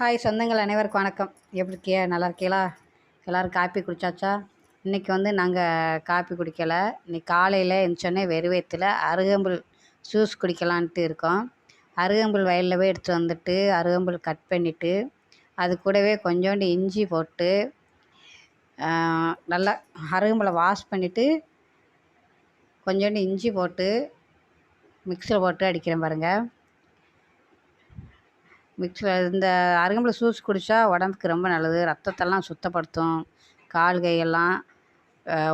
Hi சொந்தங்கள் அனைவருக்கும் வணக்கம். எப்படி இருக்கியா நல்லா இருக்கீங்களா? எல்லோரும் காப்பி குடிச்சாச்சா? இன்றைக்கி வந்து நாங்கள் காப்பி குடிக்கலை. இன்றைக்கி காலையில் எழுந்திரிச்சோன்னே வெறும் அருகம்புல் ஜூஸ் குடிக்கலான்ட்டு இருக்கோம். அருகம்புல் வயலில் போய் எடுத்துகிட்டு வந்துட்டு அருகம்புல் கட் பண்ணிவிட்டு அது கூடவே கொஞ்சோண்டு இஞ்சி போட்டு நல்லா அருகம்புலை வாஷ் பண்ணிவிட்டு கொஞ்சோண்டு இஞ்சி போட்டு மிக்சியில் போட்டு அடிக்கிறேன் பாருங்கள் மிக்ஸ் இந்த அருகம்புல் ஜூஸ் குடித்தா உடம்புக்கு ரொம்ப நல்லது. ரத்தத்தெல்லாம் சுத்தப்படுத்தும். கால் கையெல்லாம்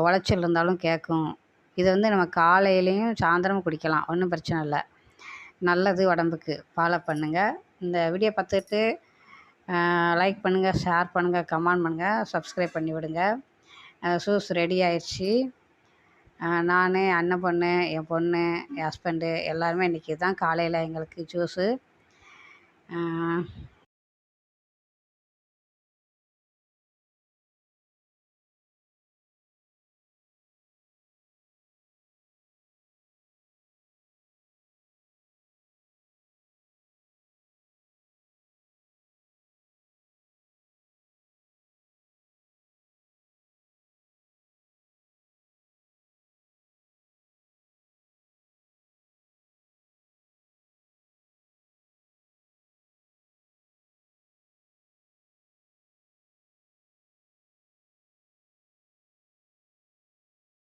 உளைச்சல் இருந்தாலும் கேட்கும் இதை வந்து நம்ம காலையிலையும் சாயந்தரமும் குடிக்கலாம். ஒன்றும் பிரச்சனை இல்லை. நல்லது உடம்புக்கு. ஃபாலோ பண்ணுங்கள் இந்த வீடியோ பார்த்துட்டு லைக் பண்ணுங்கள் ஷேர் பண்ணுங்கள் கமெண்ட் பண்ணுங்கள் சப்ஸ்கிரைப் பண்ணி விடுங்க. ஜூஸ் ரெடி ஆயிடுச்சு. நான் அண்ணன் பொண்ணு என் பொண்ணு என் ஹஸ்பண்டு எல்லாருமே இன்றைக்கி தான் காலையில் எங்களுக்கு ஜூஸு uh,